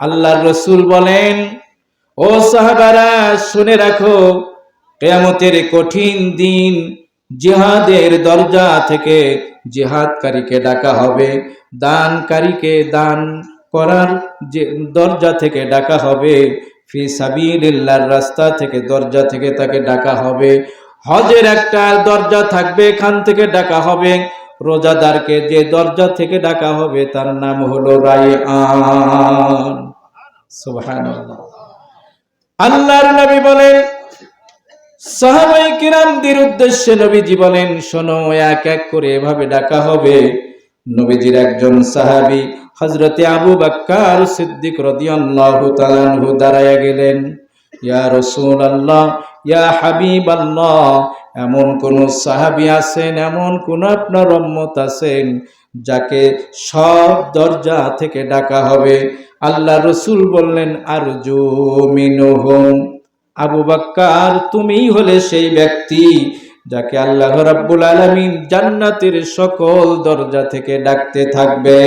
আল্লাহর রসুল বলেন, ও সাহাবারা, শুনে রাখো, কেয়ামতের কঠিন দিন জিহাদের দরজা থেকে জিহাদকারীকে ডাকা হবে, দানকারীকে দান করার যে দরজা থেকে ডাকা হবে, ফি সাবিলিল্লাহর রাস্তা থেকে দরজা থেকে তাকে ডাকা হবে, হজের একটা দরজা থাকবে এখান থেকে ডাকা হবে, রোজাদারকে যে দরজা থেকে ডাকা হবে তার নাম হলো রায়আন সুবহানাল্লাহ আল্লাহর নবী বলেন, সাহাবাই উদ্দেশ্যে নবীজি বলেন, শোনো, এক এক করে এভাবে ডাকা হবে। নবীজির একজন সাহাবী হযরতে আবু বাক্কার সিদ্দিক রাদিয়াল্লাহু গেলেন। ইয়া রাসূলুল্লাহ, ইয়া হাবিবাল্লাহ, এমন কোন সাহাবী আছেন, এমন কোন আপনার রহমত আছেন যাকে সব দরজা থেকে ডাকা হবে। আল্লাহ রসুল বললেন আর আবু বাক্কার তুমিই হলে সেই ব্যক্তি যাকে আল্লাহ রাব্বুল আলামিন জান্নাতের সকল দরজা থেকে ডাকতে থাকবে।